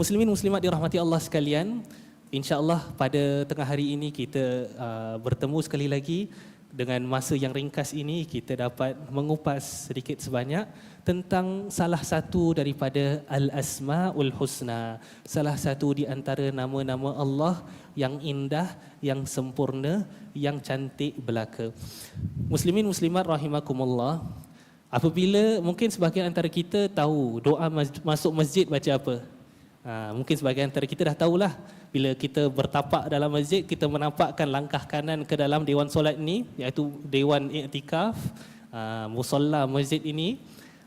Muslimin muslimat dirahmati Allah sekalian, insya-Allah pada tengah hari ini kita uh, bertemu sekali lagi dengan masa yang ringkas ini kita dapat mengupas sedikit sebanyak tentang salah satu daripada al-asmaul husna, salah satu di antara nama-nama Allah yang indah, yang sempurna, yang cantik belaka. Muslimin muslimat rahimakumullah. Apabila mungkin sebahagian antara kita tahu doa masuk masjid baca apa? Ha, mungkin sebagian antara kita dah tahulah bila kita bertapak dalam masjid kita menampakkan langkah kanan ke dalam dewan solat ini iaitu dewan iktikaf uh, musalla masjid ini.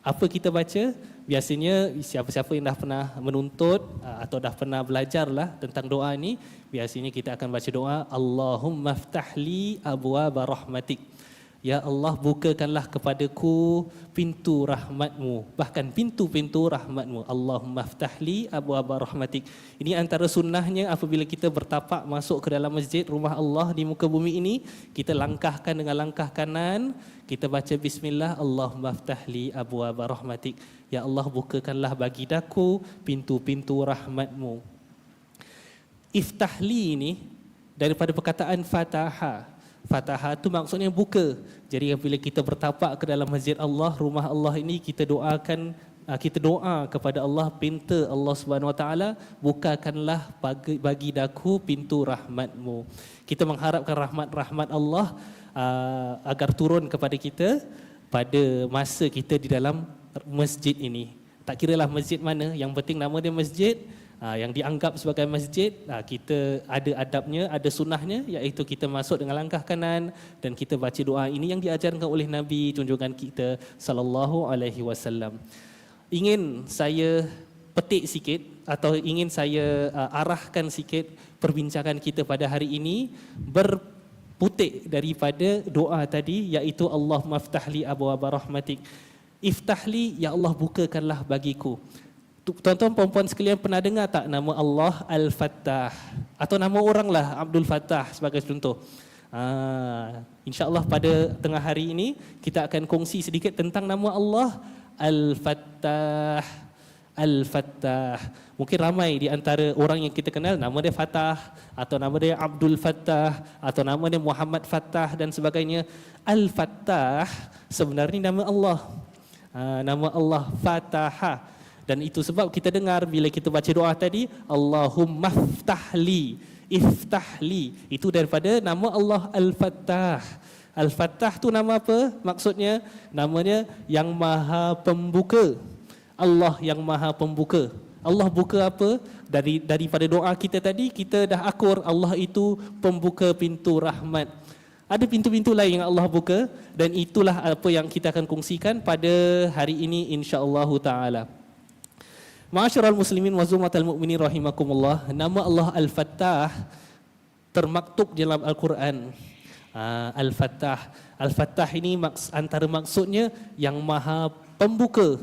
Apa kita baca? Biasanya siapa-siapa yang dah pernah menuntut uh, atau dah pernah belajar lah tentang doa ini biasanya kita akan baca doa Allahumma ftahli abwaaba rahmatik Ya Allah bukakanlah kepadaku pintu rahmatmu. Bahkan pintu-pintu rahmatmu. Allahumma ftahli abu abu rahmatik. Ini antara sunnahnya apabila kita bertapak masuk ke dalam masjid rumah Allah di muka bumi ini Kita langkahkan dengan langkah kanan. Kita baca bismillah Allahumma ftahli abu abu rahmatik. Ya Allah bukakanlah bagi daku pintu-pintu rahmatmu. Iftahli ini daripada perkataan fatahah Fatahah itu maksudnya buka. Jadi apabila kita bertapak ke dalam masjid Allah, rumah Allah ini kita doakan ah, kita doa kepada Allah pinta Allah Subhanahu Wa Taala bukakanlah bagi, bagi daku pintu rahmatmu. Kita mengharapkan rahmat-rahmat Allah uh, agar turun kepada kita pada masa kita di dalam masjid ini. Tak kira lah masjid mana, yang penting nama dia masjid, Ha, yang dianggap sebagai masjid, ha, kita ada adabnya, ada sunnahnya, iaitu kita masuk dengan langkah kanan dan kita baca doa ini yang diajarkan oleh Nabi junjungan kita sallallahu alaihi wasallam. Ingin saya petik sikit atau ingin saya uh, arahkan sikit perbincangan kita pada hari ini berputik daripada doa tadi iaitu Allah maftahli abu rahmatik. Iftahli ya Allah bukakanlah bagiku Tuan-tuan perempuan sekalian pernah dengar tak nama Allah Al-Fattah atau nama orang lah Abdul Fattah sebagai contoh. Ah, InsyaAllah pada tengah hari ini kita akan kongsi sedikit tentang nama Allah Al-Fattah. Al-Fattah. Mungkin ramai di antara orang yang kita kenal nama dia Fattah atau nama dia Abdul Fattah atau nama dia Muhammad Fattah dan sebagainya. Al-Fattah sebenarnya nama Allah. Ah, nama Allah Fattah. Dan itu sebab kita dengar bila kita baca doa tadi Allahumma ftahli iftahli itu daripada nama Allah Al-Fattah. Al-Fattah tu nama apa? Maksudnya namanya yang Maha Pembuka. Allah yang Maha Pembuka. Allah buka apa? Dari daripada doa kita tadi kita dah akur Allah itu pembuka pintu rahmat. Ada pintu-pintu lain yang Allah buka dan itulah apa yang kita akan kongsikan pada hari ini insya-Allah taala. Ma'asyiral muslimin wa zumatal mu'minin rahimakumullah. Nama Allah Al-Fattah termaktub dalam Al-Quran. Uh, Al-Fattah. Al-Fattah ini maks, antara maksudnya yang maha pembuka.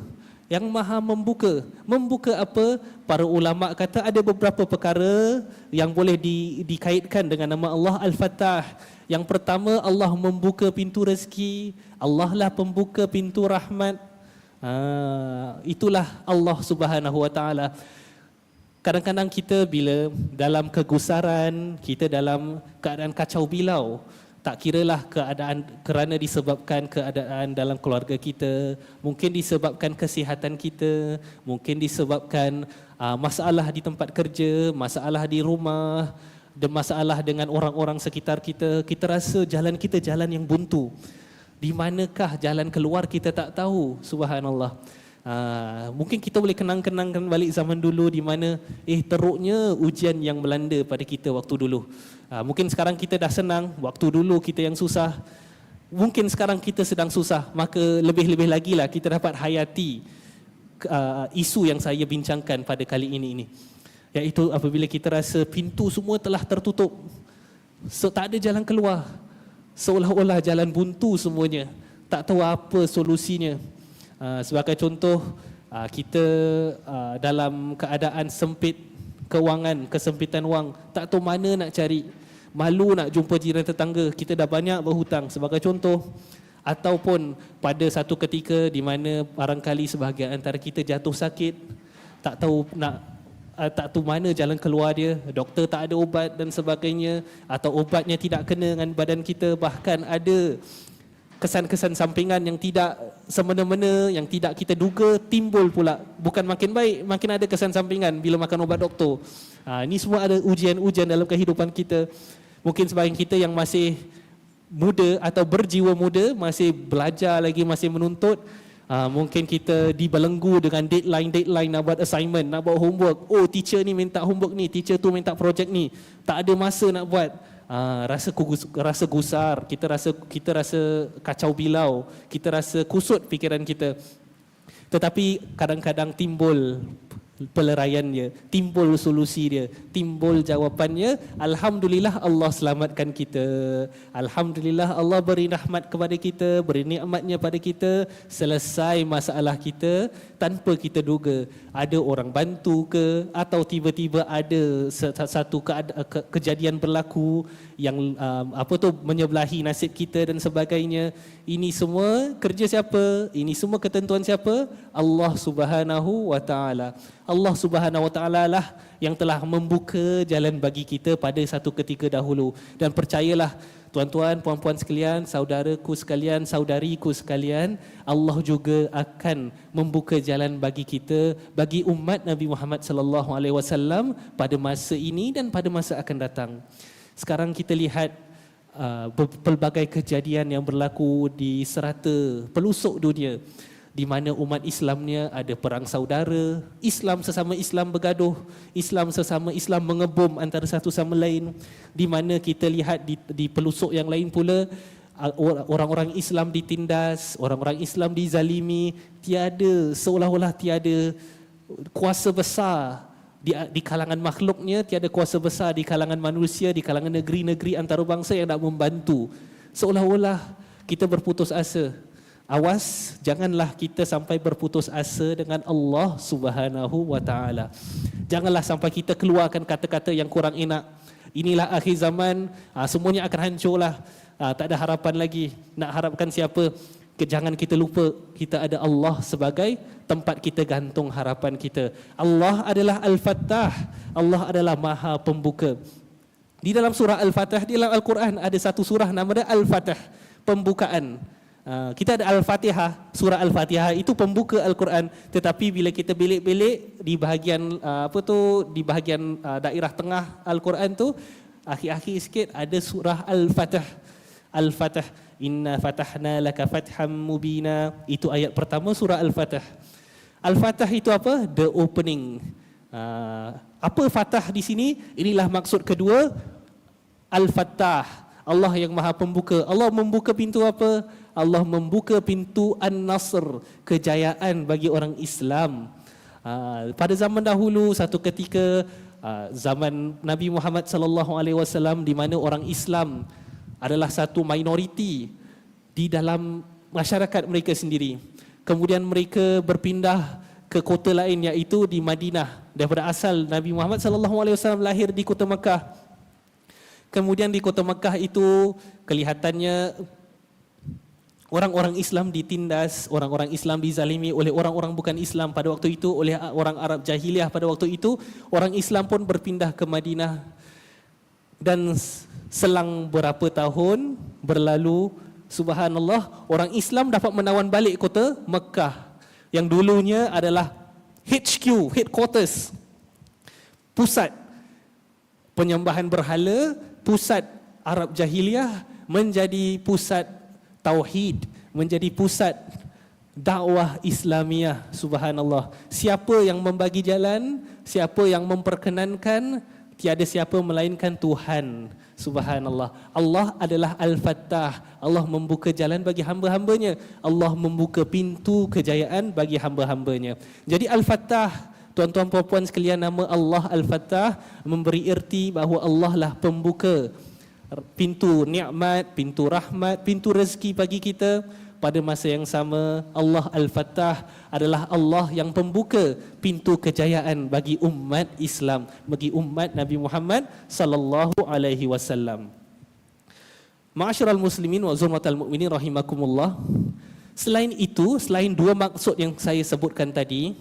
Yang maha membuka. Membuka apa? Para ulama kata ada beberapa perkara yang boleh di, dikaitkan dengan nama Allah Al-Fattah. Yang pertama Allah membuka pintu rezeki. Allah lah pembuka pintu rahmat. Uh, itulah Allah Subhanahu Wa Taala. Kadang-kadang kita bila dalam kegusaran, kita dalam keadaan kacau bilau, tak kiralah keadaan kerana disebabkan keadaan dalam keluarga kita, mungkin disebabkan kesihatan kita, mungkin disebabkan uh, masalah di tempat kerja, masalah di rumah, dan masalah dengan orang-orang sekitar kita, kita rasa jalan kita jalan yang buntu di manakah jalan keluar kita tak tahu? Subhanallah. Uh, mungkin kita boleh kenang-kenangkan balik zaman dulu di mana eh teruknya ujian yang melanda pada kita waktu dulu. Uh, mungkin sekarang kita dah senang waktu dulu kita yang susah. Mungkin sekarang kita sedang susah maka lebih-lebih lagi lah kita dapat hayati uh, isu yang saya bincangkan pada kali ini ini. Iaitu apabila kita rasa pintu semua telah tertutup so, tak ada jalan keluar seolah-olah jalan buntu semuanya. Tak tahu apa solusinya. Uh, sebagai contoh uh, kita uh, dalam keadaan sempit kewangan kesempitan wang tak tahu mana nak cari. Malu nak jumpa jiran tetangga. Kita dah banyak berhutang. Sebagai contoh ataupun pada satu ketika di mana barangkali sebahagian antara kita jatuh sakit tak tahu nak uh, tak tu mana jalan keluar dia doktor tak ada ubat dan sebagainya atau ubatnya tidak kena dengan badan kita bahkan ada kesan-kesan sampingan yang tidak semena-mena yang tidak kita duga timbul pula. Bukan makin baik makin ada kesan sampingan bila makan ubat doktor. Ha, ini semua ada ujian-ujian dalam kehidupan kita. Mungkin sebagian kita yang masih muda atau berjiwa muda masih belajar lagi masih menuntut uh, mungkin kita dibelenggu dengan deadline deadline nak buat assignment nak buat homework. Oh teacher ni minta homework ni teacher tu minta project ni. Tak ada masa nak buat. Uh, rasa kugus, rasa gusar kita rasa kita rasa kacau bilau kita rasa kusut fikiran kita. Tetapi kadang-kadang timbul peleraiannya, timbul solusi dia, timbul jawapannya. Alhamdulillah Allah selamatkan kita. Alhamdulillah Allah beri rahmat kepada kita, beri nikmatnya pada kita, selesai masalah kita tanpa kita duga. Ada orang bantu ke atau tiba-tiba ada satu kejadian berlaku yang um, apa tu menyebelahi nasib kita dan sebagainya. Ini semua kerja siapa? Ini semua ketentuan siapa? Allah Subhanahu wa taala. Allah Subhanahu wa taala lah yang telah membuka jalan bagi kita pada satu ketika dahulu dan percayalah tuan-tuan puan-puan sekalian saudaraku sekalian saudariku sekalian Allah juga akan membuka jalan bagi kita bagi umat Nabi Muhammad sallallahu alaihi wasallam pada masa ini dan pada masa akan datang sekarang kita lihat uh, pelbagai kejadian yang berlaku di serata pelusuk dunia di mana umat Islamnya ada perang saudara, Islam sesama Islam bergaduh, Islam sesama Islam mengebom antara satu sama lain, di mana kita lihat di, di pelusuk yang lain pula orang-orang Islam ditindas, orang-orang Islam dizalimi, tiada seolah-olah tiada kuasa besar di, di kalangan makhluknya tiada kuasa besar di kalangan manusia di kalangan negeri-negeri antarabangsa yang nak membantu. Seolah-olah kita berputus asa. Awas janganlah kita sampai berputus asa dengan Allah Subhanahu wa taala. Janganlah sampai kita keluarkan kata-kata yang kurang enak. Inilah akhir zaman ah, semuanya akan hancurlah. Ah, tak ada harapan lagi. Nak harapkan siapa jangan kita lupa kita ada Allah sebagai tempat kita gantung harapan kita. Allah adalah Al-Fattah. Allah adalah Maha Pembuka. Di dalam surah Al-Fatah, di dalam Al-Quran ada satu surah nama dia Al-Fatah, pembukaan. Uh, kita ada Al-Fatihah, surah Al-Fatihah itu pembuka Al-Quran. Tetapi bila kita belik-belik di bahagian uh, apa tu di bahagian uh, daerah tengah Al-Quran tu akhir-akhir sikit ada surah Al-Fatah. Al-Fatah Inna fatahna laka fatham mubina Itu ayat pertama surah Al-Fatah Al-Fatah itu apa? The opening uh, Apa Fatah di sini? Inilah maksud kedua Al-Fatah Allah yang maha pembuka Allah membuka pintu apa? Allah membuka pintu An-Nasr Kejayaan bagi orang Islam uh, Pada zaman dahulu Satu ketika uh, Zaman Nabi Muhammad sallallahu alaihi wasallam di mana orang Islam adalah satu minoriti di dalam masyarakat mereka sendiri. Kemudian mereka berpindah ke kota lain iaitu di Madinah. Daripada asal Nabi Muhammad sallallahu alaihi wasallam lahir di kota Mekah. Kemudian di kota Mekah itu kelihatannya orang-orang Islam ditindas, orang-orang Islam dizalimi oleh orang-orang bukan Islam pada waktu itu, oleh orang Arab jahiliah pada waktu itu, orang Islam pun berpindah ke Madinah. Dan Selang berapa tahun berlalu Subhanallah orang Islam dapat menawan balik kota Mekah yang dulunya adalah HQ, headquarters pusat penyembahan berhala, pusat Arab jahiliah menjadi pusat tauhid, menjadi pusat dakwah Islamiah subhanallah. Siapa yang membagi jalan, siapa yang memperkenankan, tiada siapa melainkan Tuhan. Subhanallah. Allah adalah Al-Fattah. Allah membuka jalan bagi hamba-hambanya. Allah membuka pintu kejayaan bagi hamba-hambanya. Jadi Al-Fattah, tuan-tuan puan-puan sekalian nama Allah Al-Fattah memberi erti bahawa Allah lah pembuka pintu nikmat, pintu rahmat, pintu rezeki bagi kita pada masa yang sama Allah Al-Fattah adalah Allah yang pembuka pintu kejayaan bagi umat Islam bagi umat Nabi Muhammad sallallahu alaihi wasallam. Ma'asyiral muslimin wa zurmatal mu'minin rahimakumullah. Selain itu, selain dua maksud yang saya sebutkan tadi,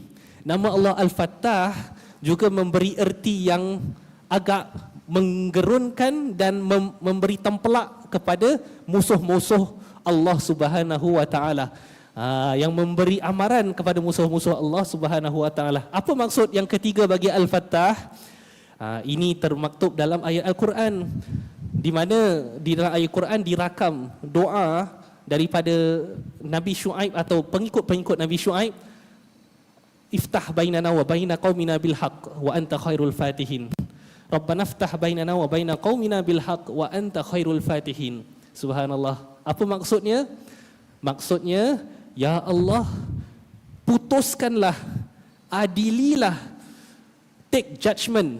nama Allah Al-Fattah juga memberi erti yang agak menggerunkan dan mem- memberi tempelak kepada musuh-musuh Allah Subhanahu wa taala. Uh, yang memberi amaran kepada musuh-musuh Allah Subhanahu wa taala. Apa maksud yang ketiga bagi Al-Fattah? Uh, ini termaktub dalam ayat Al-Quran di mana di dalam ayat Quran dirakam doa daripada Nabi Shu'aib atau pengikut-pengikut Nabi Shu'aib iftah bainana wa baina qaumina bil haqq wa anta khairul fatihin Rabbana iftah bainana wa baina qaumina bil haqq wa anta khairul fatihin Subhanallah apa maksudnya? Maksudnya ya Allah putuskanlah adililah take judgment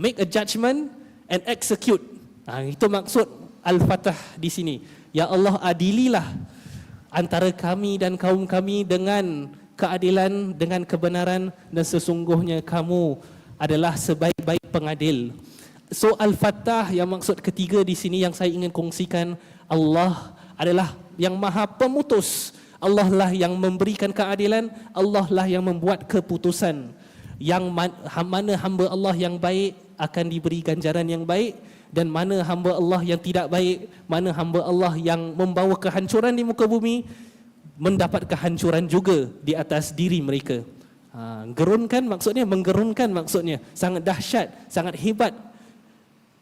make a judgment and execute. Ha, itu maksud al-fatah di sini. Ya Allah adililah antara kami dan kaum kami dengan keadilan, dengan kebenaran dan sesungguhnya kamu adalah sebaik-baik pengadil. So Al-Fatah yang maksud ketiga di sini yang saya ingin kongsikan Allah adalah yang maha pemutus. Allah lah yang memberikan keadilan, Allah lah yang membuat keputusan. Yang mana hamba Allah yang baik akan diberi ganjaran yang baik dan mana hamba Allah yang tidak baik, mana hamba Allah yang membawa kehancuran di muka bumi mendapat kehancuran juga di atas diri mereka. Ha, gerunkan maksudnya menggerunkan maksudnya sangat dahsyat, sangat hebat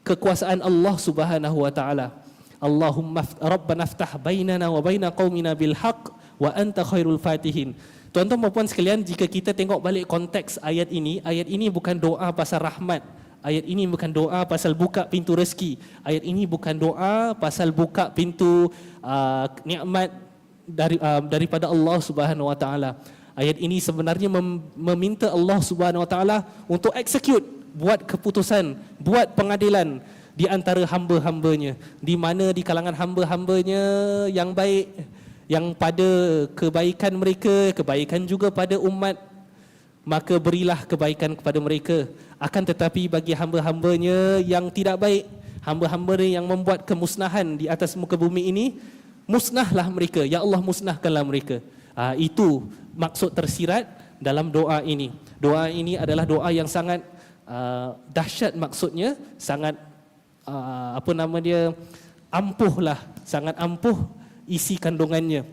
kekuasaan Allah Subhanahu wa taala. Allahumma rabbana iftah bainana wa baina qaumina bil haqq wa anta khairul fatihin. Tuan-tuan dan puan sekalian, jika kita tengok balik konteks ayat ini, ayat ini bukan doa pasal rahmat, Ayat ini bukan doa pasal buka pintu rezeki. Ayat ini bukan doa pasal buka pintu uh, nikmat dari uh, daripada Allah Subhanahu Wa Taala. Ayat ini sebenarnya mem- meminta Allah Subhanahu Wa Taala untuk execute, buat keputusan, buat pengadilan di antara hamba-hambanya. Di mana di kalangan hamba-hambanya yang baik, yang pada kebaikan mereka, kebaikan juga pada umat, maka berilah kebaikan kepada mereka. Akan tetapi bagi hamba-hambanya yang tidak baik hamba-hamba yang membuat kemusnahan di atas muka bumi ini musnahlah mereka. Ya Allah musnahkanlah mereka. Ha, itu maksud tersirat dalam doa ini. Doa ini adalah doa yang sangat uh, dahsyat maksudnya sangat uh, apa nama dia? Ampuhlah sangat ampuh isi kandungannya.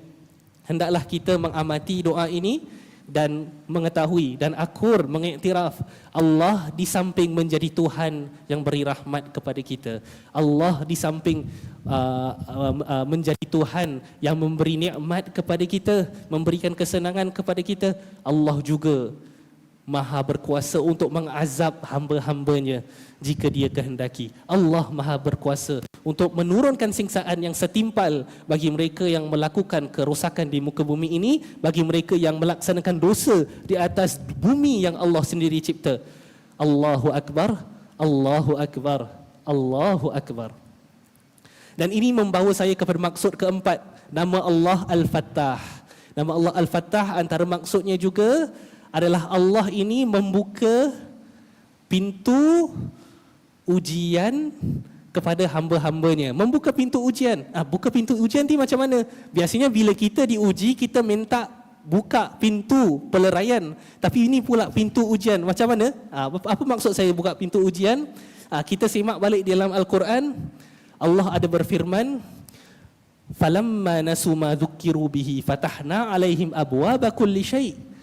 Hendaklah kita mengamati doa ini dan mengetahui dan akur mengiktiraf Allah di samping menjadi Tuhan yang beri rahmat kepada kita. Allah di samping uh, uh, uh, menjadi Tuhan yang memberi nikmat kepada kita memberikan kesenangan kepada kita Allah juga maha berkuasa untuk mengazab hamba-hambanya jika dia kehendaki. Allah maha berkuasa untuk menurunkan singsaan yang setimpal bagi mereka yang melakukan kerosakan di muka bumi ini, bagi mereka yang melaksanakan dosa di atas bumi yang Allah sendiri cipta. Allahu Akbar, Allahu Akbar, Allahu Akbar. Dan ini membawa saya kepada maksud keempat, nama Allah Al-Fattah. Nama Allah Al-Fattah antara maksudnya juga adalah Allah ini membuka pintu ujian kepada hamba-hambanya. Membuka pintu ujian. Ah, buka pintu ujian ni macam mana? Biasanya bila kita diuji, kita minta buka pintu peleraian. Tapi ini pula pintu ujian. Macam mana? Ah, apa, maksud saya buka pintu ujian? Ah, kita simak balik dalam Al-Quran. Allah ada berfirman, "Falamma nasu ma dzukiru bihi fatahna alaihim abwaaba kulli syai'."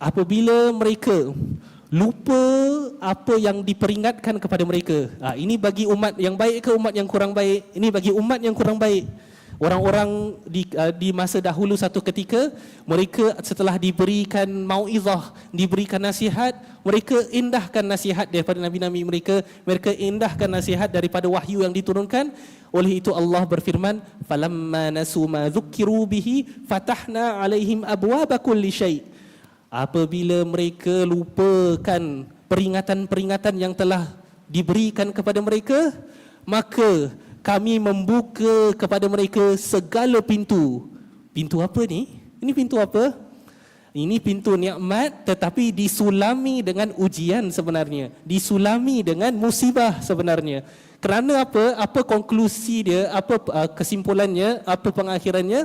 apabila mereka lupa apa yang diperingatkan kepada mereka. Ha, ini bagi umat yang baik ke umat yang kurang baik? Ini bagi umat yang kurang baik. Orang-orang di, uh, di masa dahulu satu ketika, mereka setelah diberikan ma'u'izah, diberikan nasihat, mereka indahkan nasihat daripada Nabi-Nabi mereka, mereka indahkan nasihat daripada wahyu yang diturunkan. Oleh itu Allah berfirman, فَلَمَّا نَسُوا مَا ذُكِّرُوا بِهِ فَتَحْنَا عَلَيْهِمْ أَبْوَابَ كُلِّ شَيْءٍ apabila mereka lupakan peringatan-peringatan yang telah diberikan kepada mereka maka kami membuka kepada mereka segala pintu. Pintu apa ni? Ini pintu apa? Ini pintu nikmat tetapi disulami dengan ujian sebenarnya. Disulami dengan musibah sebenarnya. Kerana apa? Apa konklusi dia? Apa uh, kesimpulannya? Apa pengakhirannya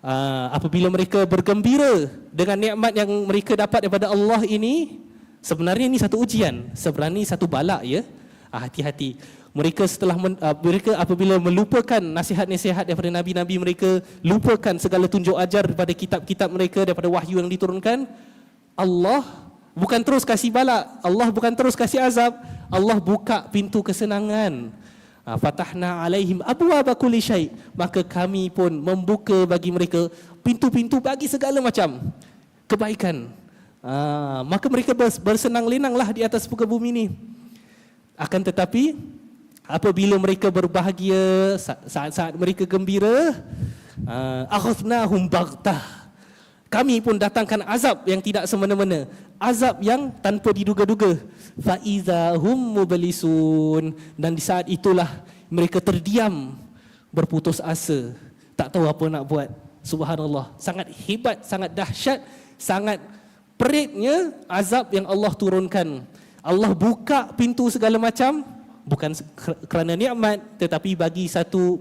Uh, apabila mereka bergembira dengan nikmat yang mereka dapat daripada Allah ini Sebenarnya ini satu ujian, sebenarnya satu balak ya. Ah, hati-hati. Mereka setelah uh, mereka apabila melupakan nasihat-nasihat daripada nabi-nabi mereka, lupakan segala tunjuk ajar daripada kitab-kitab mereka daripada wahyu yang diturunkan, Allah bukan terus kasih balak, Allah bukan terus kasih azab, Allah buka pintu kesenangan. Uh, fatahna alaihim abwaaba kulli syai. Maka kami pun membuka bagi mereka pintu-pintu bagi segala macam kebaikan. Uh, maka mereka bersenang lenanglah di atas muka bumi ini. Akan tetapi apabila mereka berbahagia saat-saat mereka gembira akhadnahum baghtah kami pun datangkan azab yang tidak semena-mena azab yang tanpa diduga-duga fa izahum mublisun dan di saat itulah mereka terdiam berputus asa. Tak tahu apa nak buat. Subhanallah. Sangat hebat sangat dahsyat sangat peritnya azab yang Allah turunkan. Allah buka pintu segala macam bukan kerana nikmat tetapi bagi satu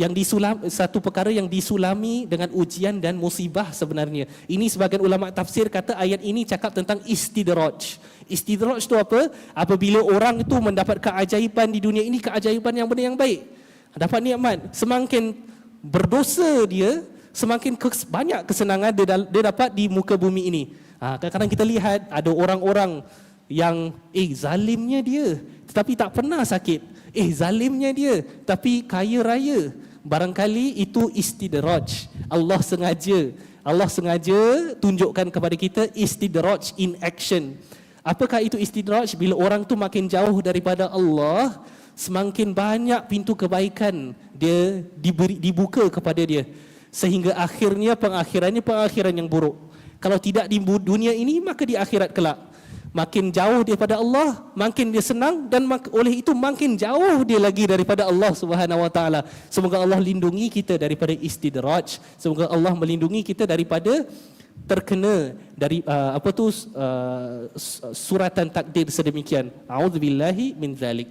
yang disulam satu perkara yang disulami dengan ujian dan musibah sebenarnya. Ini sebagian ulama tafsir kata ayat ini cakap tentang istidraj. Istidraj itu apa? Apabila orang itu mendapat keajaiban di dunia ini keajaiban yang benar yang baik. Dapat nikmat, semakin berdosa dia, semakin banyak kesenangan dia, dia dapat di muka bumi ini. Ha, kadang-kadang kita lihat ada orang-orang yang eh zalimnya dia tetapi tak pernah sakit. Eh zalimnya dia tapi kaya raya. Barangkali itu istidraj. Allah sengaja Allah sengaja tunjukkan kepada kita istidraj in action. Apakah itu istidraj? Bila orang tu makin jauh daripada Allah, semakin banyak pintu kebaikan dia diberi, dibuka kepada dia. Sehingga akhirnya pengakhirannya pengakhiran yang buruk. Kalau tidak di dunia ini, maka di akhirat kelak makin jauh daripada Allah makin dia senang dan oleh itu makin jauh dia lagi daripada Allah Subhanahu wa taala. Semoga Allah lindungi kita daripada istidraj. Semoga Allah melindungi kita daripada terkena dari uh, apa tu uh, suratan takdir sedemikian. Auzubillahi min zalik.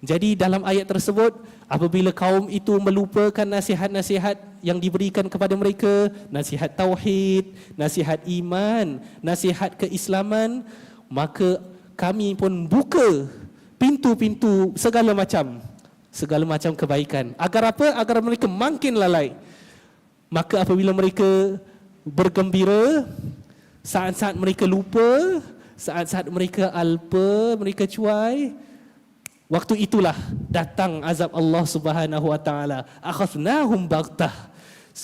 Jadi dalam ayat tersebut apabila kaum itu melupakan nasihat-nasihat yang diberikan kepada mereka nasihat tauhid nasihat iman nasihat keislaman maka kami pun buka pintu-pintu segala macam segala macam kebaikan. Agar apa? Agar mereka makin lalai. Maka apabila mereka bergembira saat-saat mereka lupa saat-saat mereka alpa mereka cuai waktu itulah datang azab Allah Subhanahu wa taala. Akhadnahum baghtah.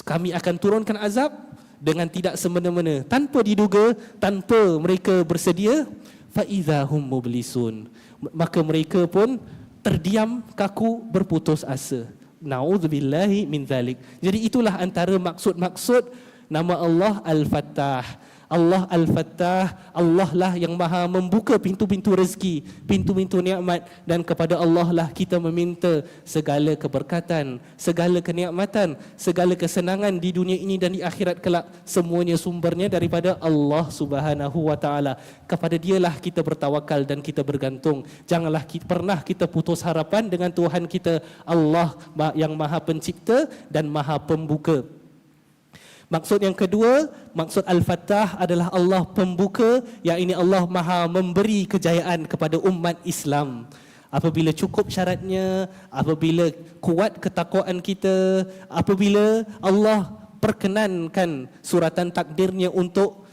Kami akan turunkan azab dengan tidak semena-mena tanpa diduga tanpa mereka bersedia fa idzahum mublisun. Maka mereka pun terdiam kaku berputus asa. Naudzubillahi min zalik. Jadi itulah antara maksud-maksud nama Allah al-fattah Allah Al-Fattah, Allah lah yang maha membuka pintu-pintu rezeki, pintu-pintu nikmat dan kepada Allah lah kita meminta segala keberkatan, segala kenikmatan, segala kesenangan di dunia ini dan di akhirat kelak semuanya sumbernya daripada Allah Subhanahu wa taala. Kepada dialah kita bertawakal dan kita bergantung. Janganlah kita, pernah kita putus harapan dengan Tuhan kita Allah yang Maha Pencipta dan Maha Pembuka. Maksud yang kedua, maksud Al-Fatah adalah Allah pembuka yang ini Allah Maha memberi kejayaan kepada umat Islam. Apabila cukup syaratnya, apabila kuat ketakwaan kita, apabila Allah perkenankan suratan takdirnya untuk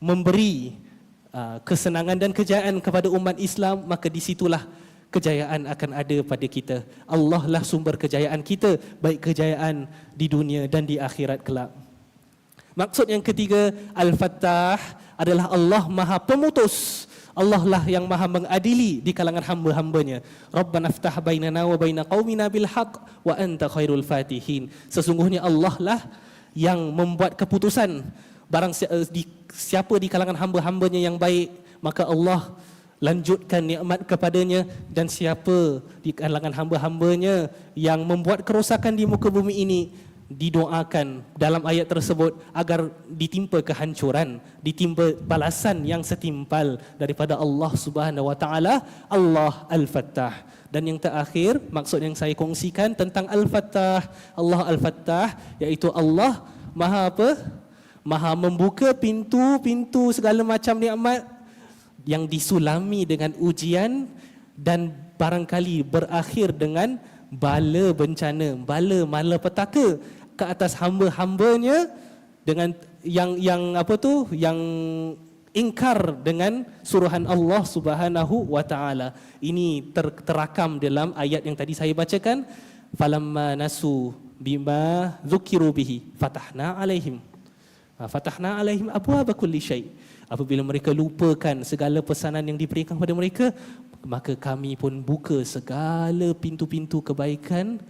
memberi uh, kesenangan dan kejayaan kepada umat Islam, maka di situlah kejayaan akan ada pada kita. Allah lah sumber kejayaan kita, baik kejayaan di dunia dan di akhirat kelak. Maksud yang ketiga, Al-Fattah adalah Allah Maha Pemutus. Allah lah yang Maha mengadili di kalangan hamba-hambanya. Rabbana ftah bainana wa baina qaumina bil haqq wa anta khairul fatihin. Sesungguhnya Allah lah yang membuat keputusan barang eh, siapa di kalangan hamba-hambanya yang baik, maka Allah lanjutkan nikmat kepadanya dan siapa di kalangan hamba-hambanya yang membuat kerosakan di muka bumi ini didoakan dalam ayat tersebut agar ditimpa kehancuran, ditimpa balasan yang setimpal daripada Allah Subhanahu wa taala, Allah Al-Fattah. Dan yang terakhir, maksud yang saya kongsikan tentang Al-Fattah, Allah Al-Fattah iaitu Allah Maha apa? Maha membuka pintu-pintu segala macam nikmat yang disulami dengan ujian dan barangkali berakhir dengan bala bencana, bala malapetaka ke atas hamba-hambanya dengan yang yang apa tu yang ingkar dengan suruhan Allah Subhanahu wa taala. Ini ter, terakam dalam ayat yang tadi saya bacakan. Falamma nasu bima dzukiru bihi fatahna alaihim. Ha, fatahna alaihim abwaaba kulli syai apabila mereka lupakan segala pesanan yang diberikan kepada mereka maka kami pun buka segala pintu-pintu kebaikan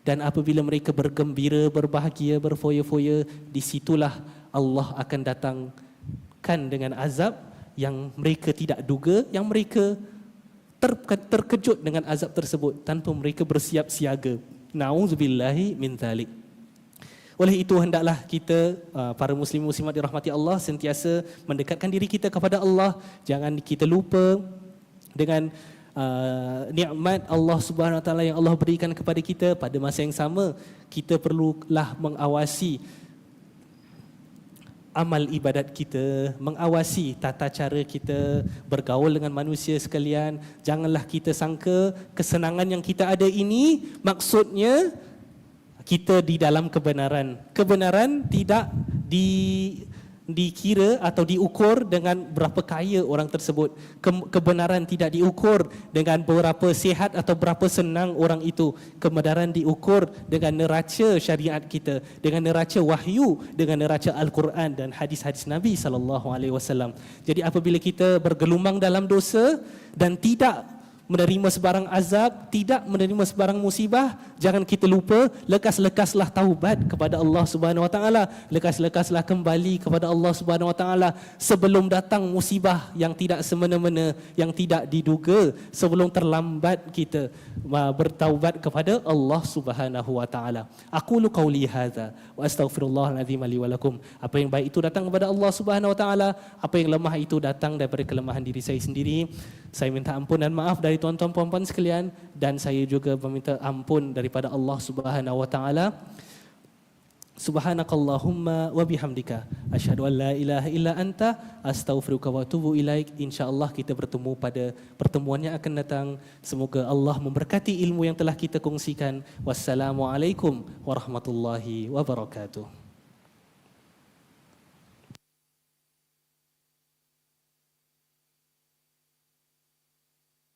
dan apabila mereka bergembira, berbahagia, berfoya-foya, di situlah Allah akan datangkan dengan azab yang mereka tidak duga, yang mereka ter, terkejut dengan azab tersebut tanpa mereka bersiap siaga. Nauzubillahi min zalik. Oleh itu hendaklah kita uh, para muslim muslimat dirahmati Allah sentiasa mendekatkan diri kita kepada Allah. Jangan kita lupa dengan uh, nikmat Allah Subhanahu Taala yang Allah berikan kepada kita pada masa yang sama kita perlulah mengawasi amal ibadat kita, mengawasi tata cara kita bergaul dengan manusia sekalian. Janganlah kita sangka kesenangan yang kita ada ini maksudnya kita di dalam kebenaran. Kebenaran tidak di dikira atau diukur dengan berapa kaya orang tersebut. Kebenaran tidak diukur dengan berapa sehat atau berapa senang orang itu. Kebenaran diukur dengan neraca syariat kita, dengan neraca wahyu, dengan neraca Al-Quran dan hadis-hadis Nabi sallallahu alaihi wasallam. Jadi apabila kita bergelumang dalam dosa dan tidak menerima sebarang azab, tidak menerima sebarang musibah, jangan kita lupa lekas-lekaslah taubat kepada Allah Subhanahu Wa Taala, lekas-lekaslah kembali kepada Allah Subhanahu Wa Taala sebelum datang musibah yang tidak semena-mena, yang tidak diduga, sebelum terlambat kita bertaubat kepada Allah Subhanahu Wa Taala. Aku lu qauli hadza wa astaghfirullahalazim li wa lakum. Apa yang baik itu datang kepada Allah Subhanahu Wa Taala, apa yang lemah itu datang daripada kelemahan diri saya sendiri. Saya minta ampun dan maaf dari tuan-tuan puan-puan sekalian dan saya juga meminta ampun daripada Allah Subhanahu wa taala. Subhanakallahumma wa bihamdika asyhadu an la ilaha illa anta astaghfiruka wa atubu ilaik. Insyaallah kita bertemu pada pertemuan yang akan datang. Semoga Allah memberkati ilmu yang telah kita kongsikan. Wassalamualaikum warahmatullahi wabarakatuh.